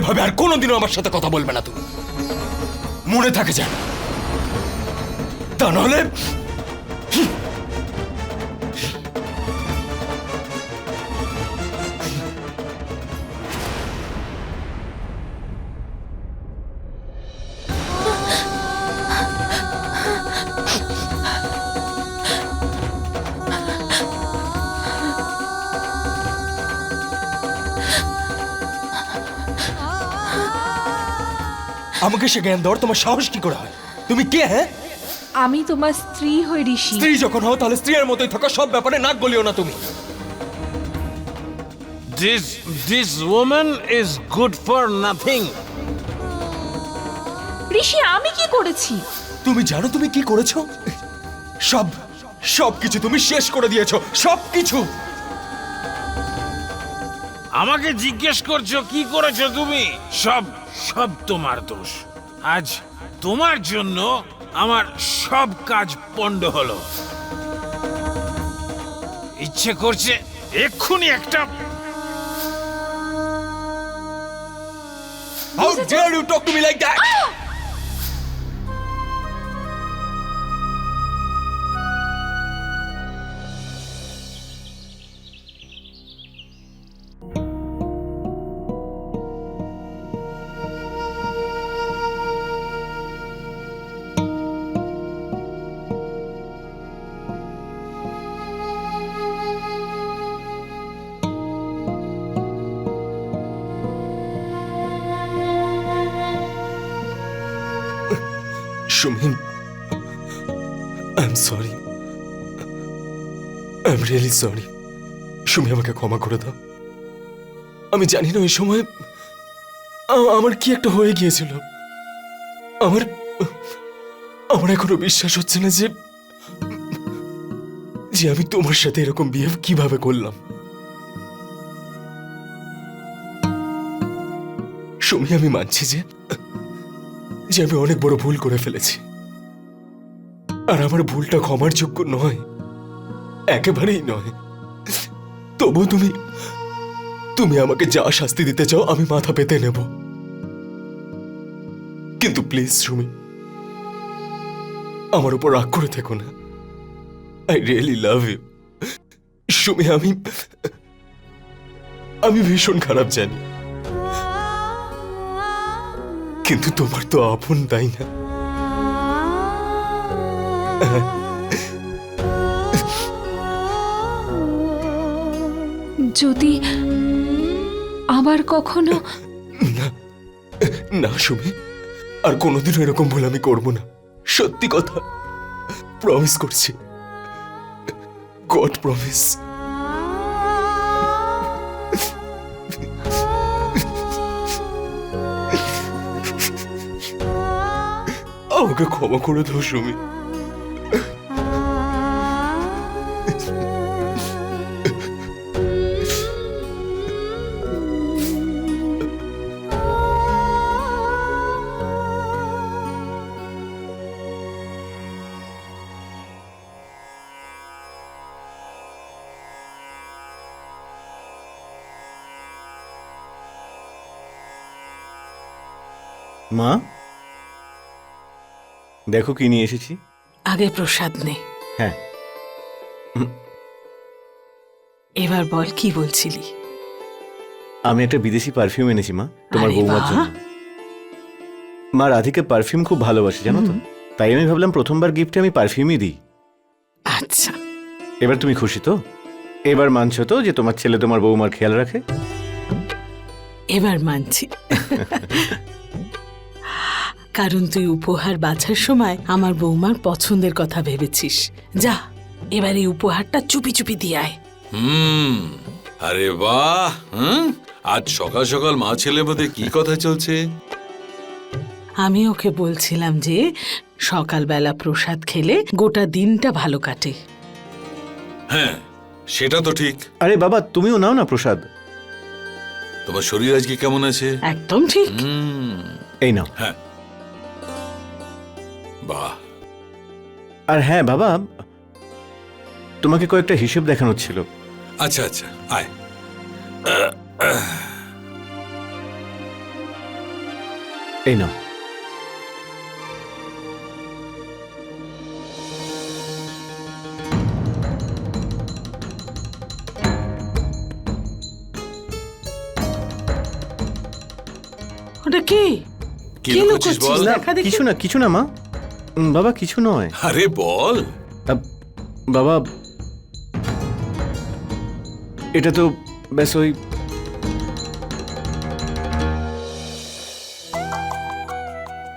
এভাবে আর কোনোদিনও আমার সাথে কথা বলবে না তুমি। মনে থাকে যেন। তা নাহলে আমাকে সে জ্ঞান দেওয়ার তোমার সাহস কি করে হয়? তুমি কে হ্যাঁ? আমি তোমার স্ত্রী হই ঋষি। স্ত্রী যখন হও তাহলে স্ত্রীর মতোই থাকা সব ব্যাপারে নাক গলিও না তুমি। This this woman is good for nothing. ঋষি আমি কি করেছি? তুমি জানো তুমি কি করেছ? সব সব কিছু তুমি শেষ করে দিয়েছ সব কিছু। আমাকে জিজ্ঞেস করছ কি করেছ তুমি? সব। সব তোমার দোষ। আজ তোমার জন্য আমার সব কাজ পণ্ড হলো। ইচ্ছে করছে এক্ষুনি একটা How dare you talk to me like that? Sumin am sorry I am really sorry Sumi, আমাকে ক্ষমা করে দাও। আমি জানি না ওই সময় আমার কি একটা হয়ে গিয়েছিল। আমার আমার এখনও বিশ্বাস হচ্ছে না যে যে আমি তোমার সাথে এরকম বিহেভ কীভাবে করলাম। সুমি, আমি মানছি যে যে আমি অনেক বড় ভুল করে ফেলেছি। আর আমার ভুলটা ক্ষমার যোগ্য নয়, একেবারেই নয়। তবু তুমি তুমি আমাকে যা শাস্তি দিতে চাও, আমি মাথা পেতে নেব। কিন্তু প্লিজ, সুমি, আমার উপর রাগ করে থেকো না। I really love you Sumi, আমি আমি ভীষণ খারাপ জানি। কিন্তু তোমার তো আপন তাই না? যদি আবার কখনো না না সুমি আর কোনোদিনও এরকম ভুল আমি করব না। সত্যি কথা প্রমিস করছি। গড প্রমিস আমাকে ক্ষমা করে দাও সুমি। মা? দেখো কি নিয়ে এসেছি। আগে প্রসাদ নে। হ্যাঁ। এবার বল কি বলছিলি? আমি একটা বিদেশি পারফিউম এনেছি মা তোমার বৌমার জন্য। মা রাধিকা পারফিউম খুব ভালোবাসে জানো তো? তাই আমি ভাবলাম প্রথমবার গিফটে আমি পারফিউমই দিই। আচ্ছা। এবার তুমি খুশি তো? এবার মানছো তো যে তোমার ছেলে তোমার বৌমার খেয়াল রাখে? এবার মানছি। কারণ তুই উপহার বাছার সময় আমার বৌমার পছন্দের কথা ভেবেছিস। যা এবার এই উপহারটা চুপি চুপি দিয়ে আয়। হুম আরে বাহ হুম? আজ সকাল সকাল মা ছেলের মধ্যে কি কথা চলছে? আমি ওকে বলছিলাম যে সকালবেলা প্রসাদ খেলে গোটা দিনটা ভালো কাটে। হ্যাঁ সেটা তো ঠিক। আরে বাবা তুমিও নাও না প্রসাদ। তোমার শরীর আজকে কেমন আছে? একদম ঠিক। এই নাও। হ্যাঁ। বাহ। আর হ্যাঁ বাবা তোমাকে কয়েকটা হিসেব দেখানোর ছিল। আচ্ছা আচ্ছা আয়। এই নাও। ওটা কি? কি কি লুকোচ্ছিস? লুকোচ্ছিস? বল? না দেখা দেখি। কিছু না কিছু না মা। বাবা কিছু নয়। আরে বল। বাবা এটা তো ব্যাস ওই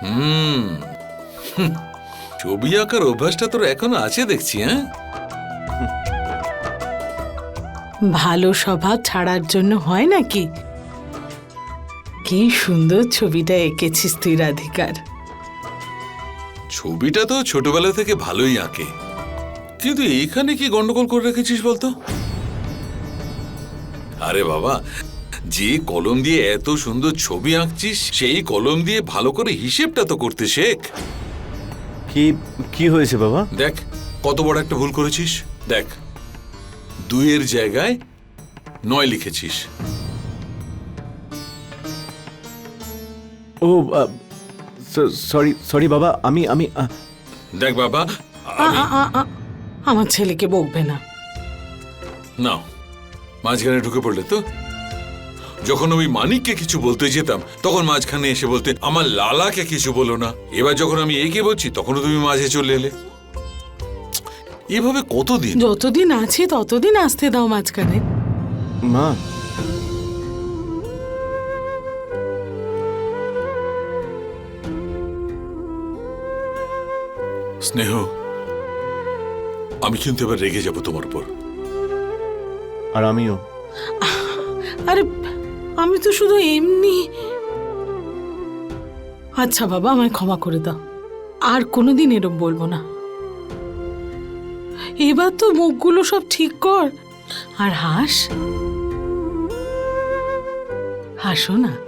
হুম হুম, ছবি আঁকার অভ্যাসটা তোর এখনও আছে দেখছি হ্যাঁ? ভালো স্বভাব ছাড়ার জন্য হয় নাকি? কি সুন্দর ছবিটা এঁকেছিস তুই রাধিকার। ছবিটা তো ছোটবেলা থেকে ভালোই আঁকে। কিন্তু এইখানে কি গন্ডগোল করে রেখেছিস বলতো? আরে বাবা যে কলম দিয়ে এত সুন্দর ছবি আঁকছিস সেই কলম দিয়ে ভালো করে হিসেবটা তো করতে শেখ। কি কি হয়েছে বাবা? দেখ কত বড় একটা ভুল করেছিস। দেখ দুইয়ের জায়গায় নয় লিখেছিস। ও সরি সরি বাবা আমি আমি দেখ বাবা আ, আ, আ, আমার ছেলেকে বকবে না। না মাঝখানে ঢুকে পড়লে তো। যখন আমি মানিককে কিছু বলতে যেতাম তখন মাঝখানে এসে বলতে আমার লালাকে কিছু বলো না। এবার যখন আমি একে বলছি তখনও তুমি মাঝে চলে এলে। এভাবে কতদিন? যতদিন আছি ততদিন আসতে দাও মাঝখানে। মা স্নেহ আমি কিন্তু এবার রেগে যাব তোমার উপর। আর আমিও। আরে আমি তো শুধু এমনি। আচ্ছা বাবা আমায় ক্ষমা করে দাও। আর কোনোদিন এরম বলব না। এবার তো মুখগুলো সব ঠিক কর। আর হাস। হাসো না।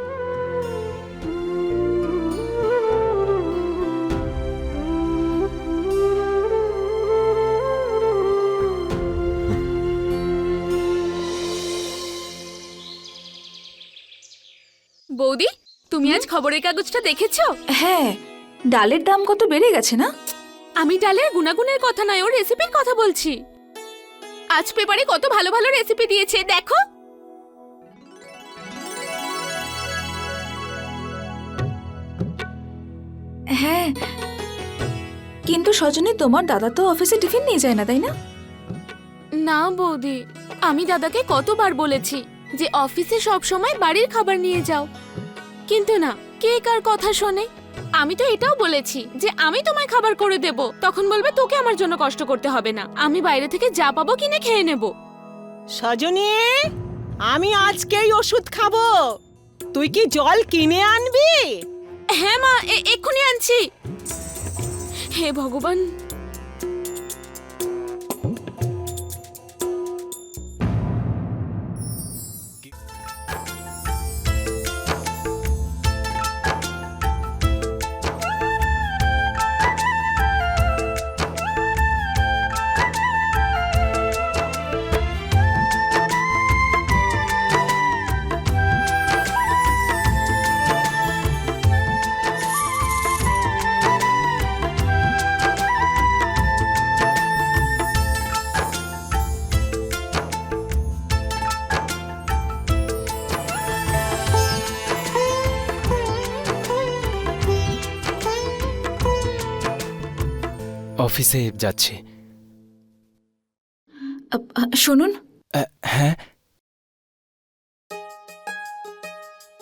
খবরের কাগজটা দেখেছ? হ্যাঁ ডালের দাম কত বেড়ে গেছে না? আমি ডালের গুণাগুণের কথা নয় ওর রেসিপির কথা বলছি। আজ পেপারে কত ভালো ভালো রেসিপি দিয়েছে দেখো। হ্যাঁ কিন্তু সজনী তোমার দাদা তো অফিসে টিফিন নিয়ে যায় না তাই না? না বৌদি আমি দাদাকে কতবার বলেছি যে অফিসে সব সময় বাড়ির খাবার নিয়ে যাও। কিন্তু না কে কার কথা শোনে? আমি তো এটাও বলেছি যে আমি তোমায় খাবার করে দেব। তখন বলবে তোকে আমার জন্য কষ্ট করতে হবে না। আমি বাইরে থেকে যা পাবো কিনে খেয়ে নেব। সজনী আমি আজকেই ওষুধ খাব। তুই কি জল কিনে আনবি? হ্যাঁ মা এক্ষুনি আনছি। হে ভগবান অফিসে যাচ্ছি। শুনুন। হ্যাঁ?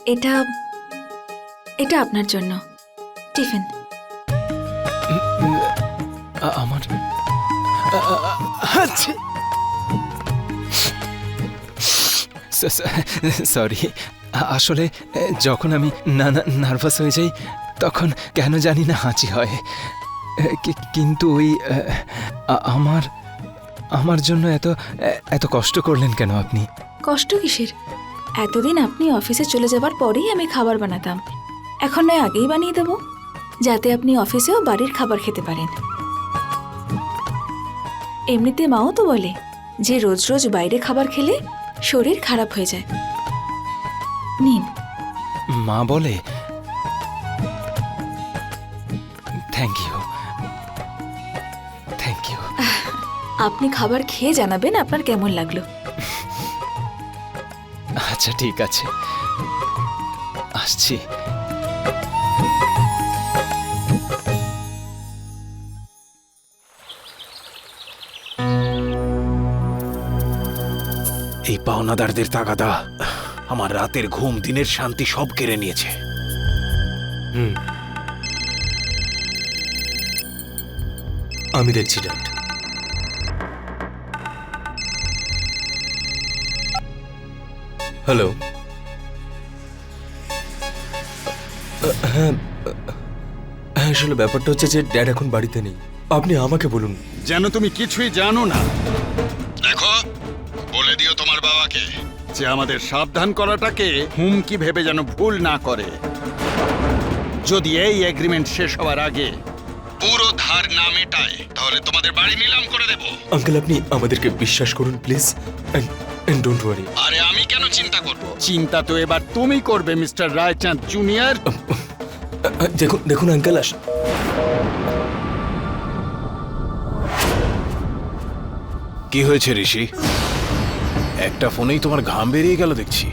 এটা এটা আপনার জন্য। টিফিন। আমার। সরি। আসলে যখন আমি না নার্ভাস হয়ে যাই তখন কেন জানি না হাঁচি হয়। কিন্তু ওই আমার আমার জন্য এত এত কষ্ট করলেন কেন আপনি? কষ্ট কিসের? এতদিন আপনি অফিসে চলে যাবার পরেই আমি খাবার বানাতাম। এখন নয় আগেই বানিয়ে দেব যাতে আপনি অফিসেও বাড়ির খাবার খেতে পারেন। এমনিতে মাও তো বলে যে রোজ রোজ বাইরে খাবার খেলে শরীর খারাপ হয়ে যায়। নিন। মা বলে আপনি খাবার খেয়ে জানাবেন আপনার কেমন লাগল। আচ্ছা ঠিক আছে। আসছি। এই পাওনাদারদের তাগাদা আমার রাতের ঘুম দিনের শান্তি সব কেড়ে নিয়েছে। হুম। আমি দেখছি ড্যাড হ্যালো হ্যাঁ হ্যাঁ আসলে ব্যাপারটা হচ্ছে যে ড্যাড এখন বাড়িতে নেই। আপনি আমাকে বলুন। যেন তুমি কিছুই জানো না। দেখো বলে দিও তোমার বাবাকে। যে আমাদের সাবধান করাটাকে হুমকি ভেবে যেন ভুল না করে। যদি এই এগ্রিমেন্ট শেষ হওয়ার আগে পুরো ধার না মেটায় তাহলে তোমাদের বাড়ি নিলাম করে দেব। আঙ্কেল আপনি আমাদেরকে বিশ্বাস করুন প্লিজ। এন্ড ডোন্ট ওয়ারি আরে আমি কেন চিন্তা করব। চিন্তা তো এবার তুমি করবে মিস্টার রায়চাঁদ জুনিয়র। দেখুন দেখুন আঙ্কেল আস কি হয়েছে ঋষি? একটা ফোনেই তোমার ঘাম বেরিয়ে গেল দেখছি।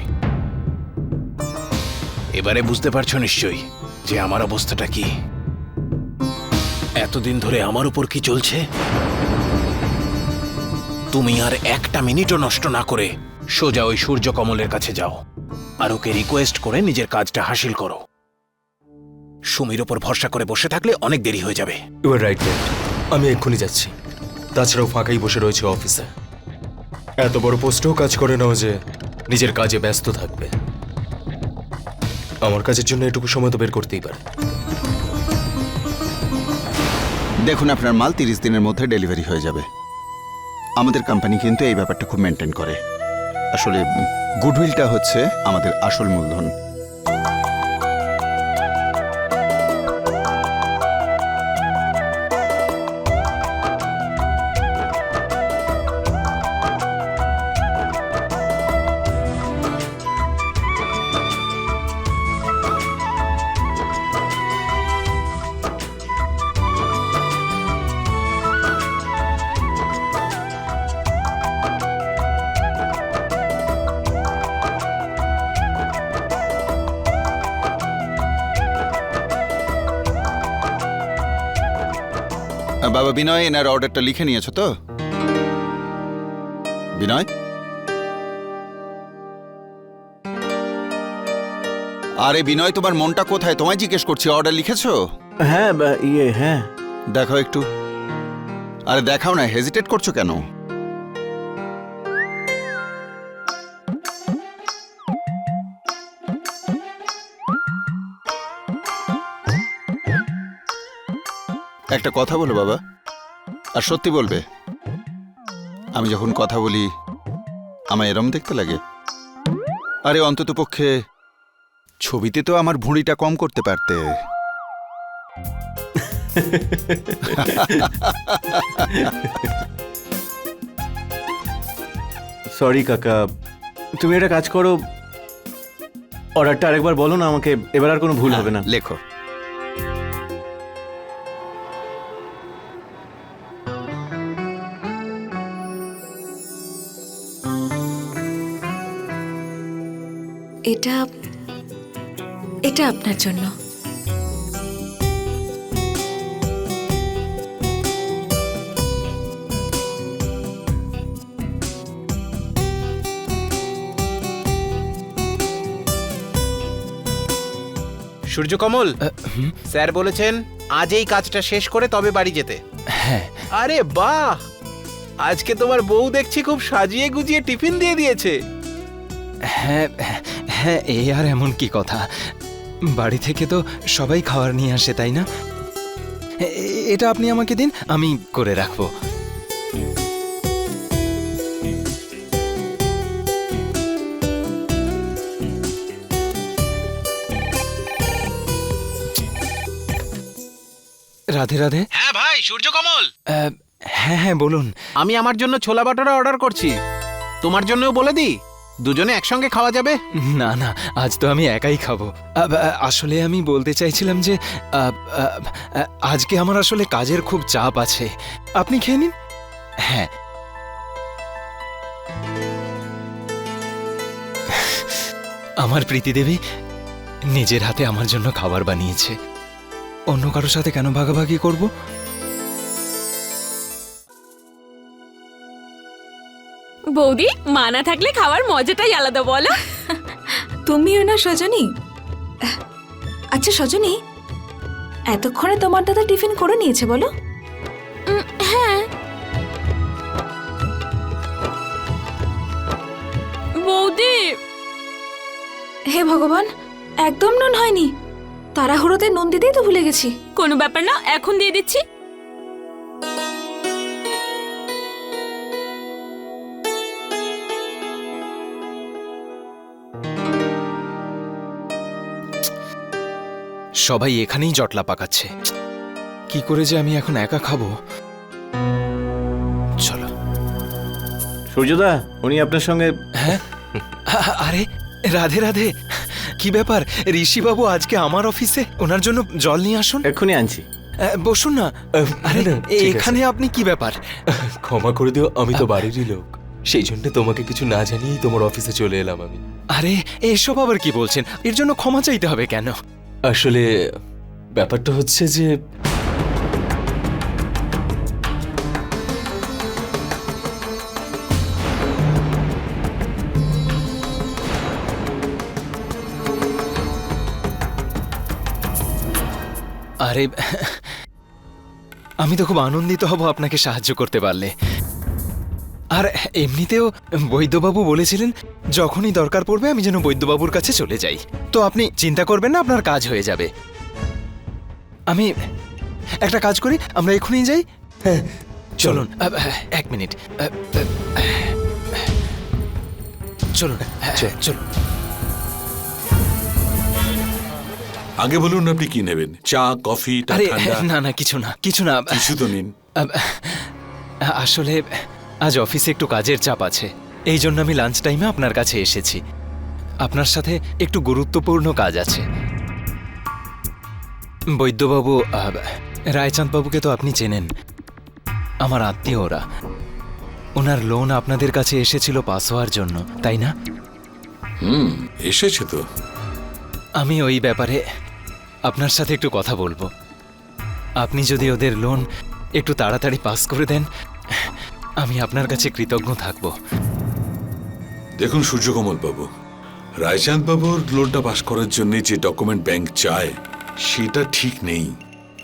এবারে বুঝতে পারছ নিশ্চয়ই যে আমার অবস্থাটা কি। এতদিন ধরে আমার উপর কি চলছে? তুমি আর একটা মিনিটও নষ্ট না করে সোজা ওই সূর্য কমলের কাছে যাও। আর ওকে রিকোয়েস্ট করে নিজের কাজটা হাসিল করো। সুমির ওপর ভরসা করে বসে থাকলে অনেক দেরি হয়ে যাবে। ইউ আর রাইট আমি এক্ষুনি যাচ্ছি। তাছাড়াও ফাঁকাই বসে রয়েছে অফিসে। এত বড় পোস্টেও কাজ করে নাও যে নিজের কাজে ব্যস্ত থাকবে। আমার কাজের জন্য এটুকু সময় তো বের করতেই পারে। দেখুন আপনার মাল তিরিশ দিনের মধ্যে ডেলিভারি হয়ে যাবে। আমাদের কোম্পানি কিন্তু এই ব্যাপারটা খুব মেনটেন করে। আসলে গুডউইলটা হচ্ছে আমাদের আসল মূলধন। বিনয় এনার অর্ডারটা লিখে নিয়েছো তো? বিনয়? আরে বিনয় তোমার মনটা কোথায়? তোমায় জিজ্ঞেস করছি অর্ডার লিখেছো? হ্যাঁ বা- ইয়ে হ্যাঁ। দেখাও একটু। আরে দেখাও না হেজিটেট করছ কেন? একটা কথা বলো বাবা। আর সত্যি বলবে আমি যখন কথা বলি আমায় এরম দেখতে লাগে। আরে অন্তত পক্ষে ছবিতে তো আমার ভুঁড়িটা কম করতে পারতে। সরি কাকা। তুমি একটা কাজ করো। অর্ডারটা আরেকবার বলো না আমাকে। এবার আর কোনো ভুল হবে না। লেখো। এটা এটা আপনার জন্য। সূর্যকমল স্যার বলেছেন আজ এই কাজটা শেষ করে তবে বাড়ি যেতে। হ্যাঁ। আরে বাহ! আজকে তোমার বউ দেখছি খুব সাজিয়ে গুজিয়ে টিফিন দিয়ে দিয়েছে। হ্যাঁ হ্যাঁ এ আর এমন কি কথা? বাড়ি থেকে তো সবাই খাওয়ার নিয়ে আসে তাই না? এটা আপনি আমাকে দিন আমি করে রাখব। রাধে রাধে। হ্যাঁ ভাই সূর্যকমল হ্যাঁ হ্যাঁ বলুন। আমি আমার জন্য ছোলা বাটোরা অর্ডার করছি। তোমার জন্যও বলে দিই। দুজনে একসঙ্গে খাওয়া যাবে? না না, আজ তো আমি একাই খাব। আসলে আমি বলতে চাইছিলাম যে আজকে আমার আসলে কাজের খুব চাপ আছে। আপনি খেয়ে নিন। হ্যাঁ। আমার প্রীতিদেবী নিজের হাতে আমার জন্য খাবার বানিয়েছে। অন্য কারোর সাথে কেন ভাগাভাগি করব? বৌদি মানা থাকলে খাওয়ার মজাটাই আলাদা বলো। তুমিও না সজনী? আচ্ছা সজনী এতক্ষণে তোমার দাদা টিফিন করে নিয়েছে বলো। হ্যাঁ। বৌদি! হে ভগবান একদম নুন হয়নি। তাড়াহুড়োতে নুন দিতেই তো ভুলে গেছি। কোনো ব্যাপার না এখন দিয়ে দিচ্ছি। সবাই এখানেই জটলা পাকাচ্ছে। কি করে যে আমি এখন একা খাব? চলো। সূর্যদা উনি আপনার সঙ্গে হ্যাঁ? আরে রাধে রাধে। কি ব্যাপার? ঋষিবাবু আজকে আমার অফিসে? ওনার জন্য জল নিয়ে আসুন। এক্ষুনি আনছি। বসুন না। আরে। এখানে আপনি কি ব্যাপার? ক্ষমা করে দিও আমি তো বাড়িরই লোক। সেই জন্য তোমাকে কিছু না জানিয়েই তোমার অফিসে চলে এলাম আমি। আরে এসব আবার কি বলছেন? এর জন্য ক্ষমা চাইতে হবে কেন? আসলে ব্যাপারটা হচ্ছে যে আরে আমি তো খুব আনন্দিত হব আপনাকে সাহায্য করতে পারলে। আর এমনিতেও বৈদ্যবাবু বলেছিলেন যখনই দরকার পড়বে আমি যেন বৈদ্যবাবুর কাছে চলে যাই। তো আপনি চিন্তা করবেন না আপনার কাজ হয়ে যাবে। আমি একটা কাজ করি আমরা এখনই যাই। হ্যাঁ চলুন। এক মিনিট। চলুন। চল। চলুন। আগে বলুন আপনি কি নেবেন? চা কফি আরে না না কিছু না কিছু না। কিছু তো নিন। আসলে আজ অফিসে একটু কাজের চাপ আছে। এই জন্য আমি লাঞ্চ টাইমে আপনার কাছে এসেছি। আপনার সাথে একটু গুরুত্বপূর্ণ কাজ আছে। বৈদ্যবাবু আব, রায়চাঁদ বাবুকে তো আপনি চেনেন। আমার আত্মীয় ওরা। ওনার লোন আপনাদের কাছে এসেছিল পাস হওয়ার জন্য তাই না? হুম এসেছে তো। আমি ওই ব্যাপারে আপনার সাথে একটু কথা বলব। আপনি যদি ওদের লোন একটু তাড়াতাড়ি পাস করে দেন আমি আপনার কাছে কৃতজ্ঞ থাকব। দেখুন সূর্যকমল বাবু রায়চাঁদ বাবুর লোনটা পাশ করার জন্য যে ডকুমেন্ট ব্যাংক চায় সেটা ঠিক নেই।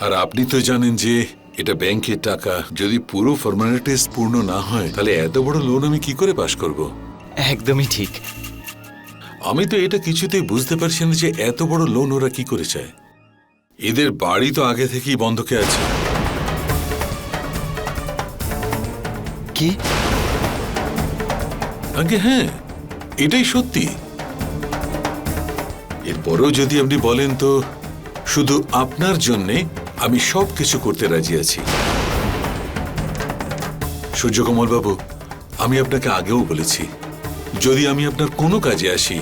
আর আপনি তো জানেন যে এটা ব্যাংকের টাকা যদি পুরো ফর্মালিটিস পূর্ণ না হয় তাহলে এত বড় লোন আমি কি করে পাশ করব? একদমই ঠিক। আমি তো এটা কিছুতেই বুঝতে পারছি না যে এত বড় লোন ওরা কি করে চায়। এদের বাড়ি তো আগে থেকেই বন্ধকে আছে। কি? আগে হ্যাঁ এটাই সত্যি। এরপরেও যদি আপনি বলেন তো শুধু আপনার জন্যে আমি সব কিছু করতে রাজি আছি। সূর্যকমল বাবু আমি আপনাকে আগেও বলেছি যদি আমি আপনার কোনো কাজে আসি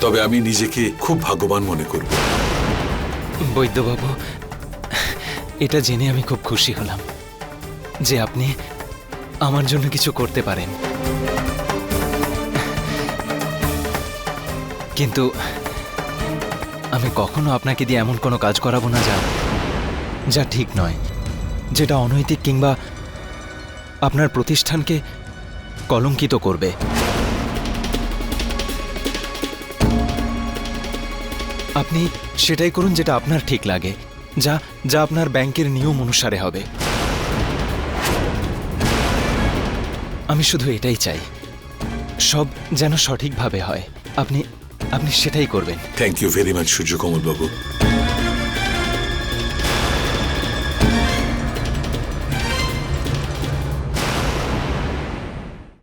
তবে আমি নিজেকে খুব ভাগ্যবান মনে করব। বৈদ্যবাবু এটা জেনে আমি খুব খুশি হলাম যে আপনি আমার জন্য কিছু করতে পারেন। কিন্তু আমি কখনো আপনাকে দিয়ে এমন কোনো কাজ করাবো না যা যা ঠিক নয়। যেটা অনৈতিক কিংবা আপনার প্রতিষ্ঠানকে কলঙ্কিত করবে। আপনি সেটাই করুন যেটা আপনার ঠিক লাগে, যা যা আপনার ব্যাংকের নিয়ম অনুসারে হবে। আমি শুধু এটাই চাই। সব যেন সঠিকভাবে হয়। আপনি আপনি সেটাই করবেন। Thank you very much Suryakamal Babu